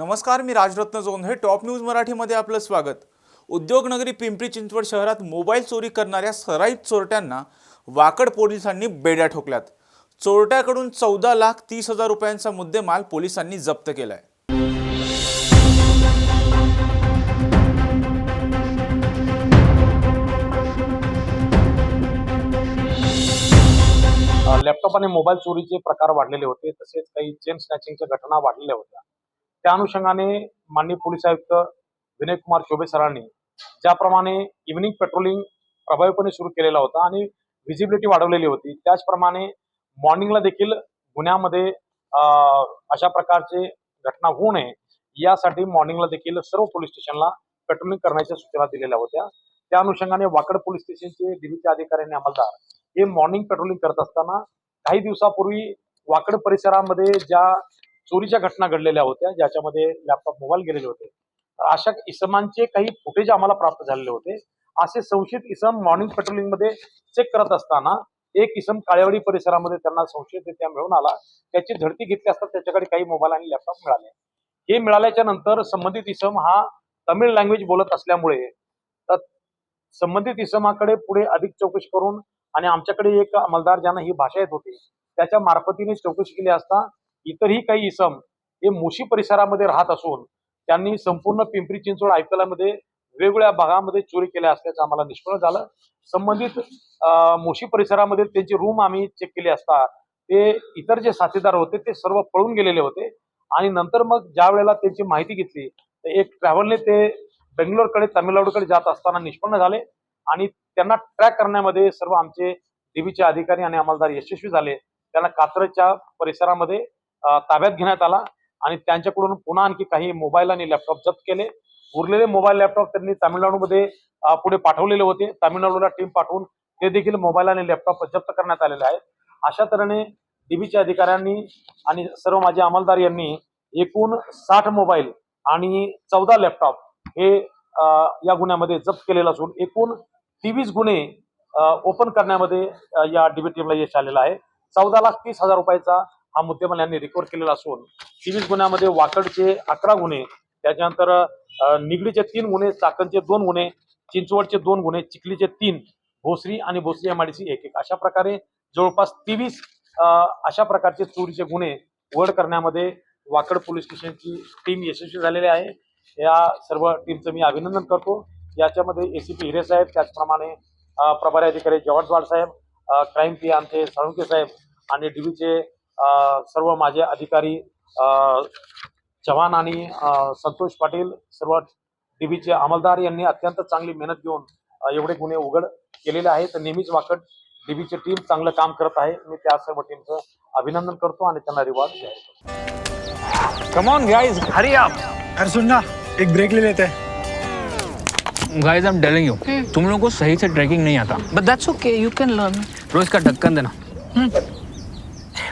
नमस्कार मी Rajratna Jondhale. Top news मराठीमध्ये आपलं स्वागत. उद्योगनगरी पिंपरी चिंचवड शहरात मोबाईल चोरी करणाऱ्या सराईत चोरट्यांना वाकड पोलिसांनी बेड्या ठोकल्यात. चोरट्याकडून चौदा लाख तीस हजार रुपयांचा मुद्देमाल पोलिसांनी जप्त केला आहे लॅपटॉप आणि मोबाईल चोरीचे प्रकार वाढलेले होते. तसेच काही चेन स्नॅचिंगच्या घटना वाढलेल्या होत्या. त्या अनुषंगाने माननीय पोलीस आयुक्त विनय कुमार चौबे सरांनी ज्याप्रमाणे इव्हिनिंग पेट्रोलिंग प्रभावीपणे सुरू केलेला होता आणि व्हिजिबिलिटी वाढवलेली होती त्याचप्रमाणे मॉर्निंगला देखील गुन्ह्यामध्ये अशा प्रकारचे घटना होऊ नये यासाठी मॉर्निंगला देखील सर्व पोलीस स्टेशनला पेट्रोलिंग करण्याच्या सूचना दिलेल्या होत्या. त्या अनुषंगाने वाकड पोलीस स्टेशनचे डीबीचे अधिकारी आणि अंमलदार हे मॉर्निंग पेट्रोलिंग करत असताना काही दिवसापूर्वी वाकड परिसरामध्ये ज्या चोरीच्या घटना घडलेल्या होत्या ज्याच्यामध्ये लॅपटॉप मोबाईल गेलेले होते. तर अशा इसमांचे काही फुटेज आम्हाला प्राप्त झालेले होते. असे संशयित इसम मॉर्निंग पेट्रोलिंगमध्ये चेक करत असताना एक इसम काळेवाडी परिसरामध्ये त्यांना संशयितरित्या मिळून आला. त्याची झडती घेतली असता त्याच्याकडे काही मोबाईल आणि लॅपटॉप मिळाले. हे मिळाल्याच्या नंतर संबंधित इसम हा तमिळ लँग्वेज बोलत असल्यामुळे तर संबंधित इसमाकडे पुढे अधिक चौकशी करून आणि आमच्याकडे एक अंमलदार ज्यांना ही भाषा येत होती त्याच्या मार्फतीने चौकशी केली असता इतरही काही इसम हे मोशी परिसरामध्ये राहत असून त्यांनी संपूर्ण पिंपरी चिंचवड आयपीएलमध्ये वेगवेगळ्या भागामध्ये चोरी केल्या असल्याचं आम्हाला निष्पन्न झालं. संबंधित मुशी मोशी परिसरामध्ये त्यांची रूम आम्ही चेक केली असता ते इतर जे साथीदार होते ते सर्व पळून गेलेले होते. आणि नंतर मग ज्या वेळेला त्यांची माहिती घेतली तर एक ट्रॅव्हलने ते बेंगलोरकडे तामिळनाडूकडे जात असताना निष्पन्न झाले. आणि त्यांना ट्रॅक करण्यामध्ये सर्व आमचे डीबीचे अधिकारी आणि अंमलदार यशस्वी झाले. त्यांना कात्रच्या परिसरामध्ये ताब्यात घेण्यात आला आणि त्यांच्याकडून पुन्हा आणखी काही मोबाईल आणि लॅपटॉप जप्त केले. उरलेले मोबाईल लॅपटॉप त्यांनी तामिळनाडूमध्ये पुढे पाठवलेले होते. तामिळनाडूला टीम पाठवून ते देखील मोबाईल आणि लॅपटॉप जप्त करण्यात आलेले आहेत. अशा तऱ्हेने डीबीच्या अधिकाऱ्यांनी आणि सर्व माझे अंमलदार यांनी एकूण साठ मोबाईल आणि चौदा लॅपटॉप हे या गुन्ह्यामध्ये जप्त केलेलं असून एकूण तेवीस गुन्हे ओपन करण्यामध्ये या डीबी टीमला यश आलेलं आहे. चौदा लाख तीस हजार रुपयाचा हा मुद्देमाल यांनी रिकव्हर केलेला असून तेवीस गुन्ह्यामध्ये वाकडचे अकरा गुन्हे त्याच्यानंतर निगडीचे तीन गुन्हे चाकणचे दोन गुन्हे चिंचवडचे दोन गुन्हे चिखलीचे तीन भोसरी आणि भोसरी एमआयडीसी एक एक. अशा प्रकारे जवळपास तेवीस अशा प्रकारचे चोरीचे गुन्हे वड करण्यामध्ये वाकड पोलीस स्टेशनची टीम यशस्वी झालेली आहे. या सर्व टीमचं मी अभिनंदन करतो. याच्यामध्ये एसीपी हिरे साहेब त्याचप्रमाणे प्रभारी अधिकारी जवाहरवाड साहेब क्राईम पी आमचे साळुंके साहेब आणि डीबीचे सर्व माझे अधिकारी अ, चव्हाण आणि संतोष पाटील सर्व डीबीचे अंमलदार यांनी अत्यंत चांगली मेहनत घेऊन एवढे गुन्हे उघड केलेले आहेत. तर नेहमीच वाकड डीबीची टीम चांगलं काम करत आहे. मी त्या सर्व टीमचं अभिनंदन करतो आणि त्यांना रिवॉर्ड जाहीर करतो. कम ऑन गाइस हरी आप अरे सुन ना एक ब्रेक ले लेते. हैं guys I am telling you तुम लोगों को सही से ट्रैकिंग नहीं आता. But that's okay, you can learn. रोज का ढक्कन देना.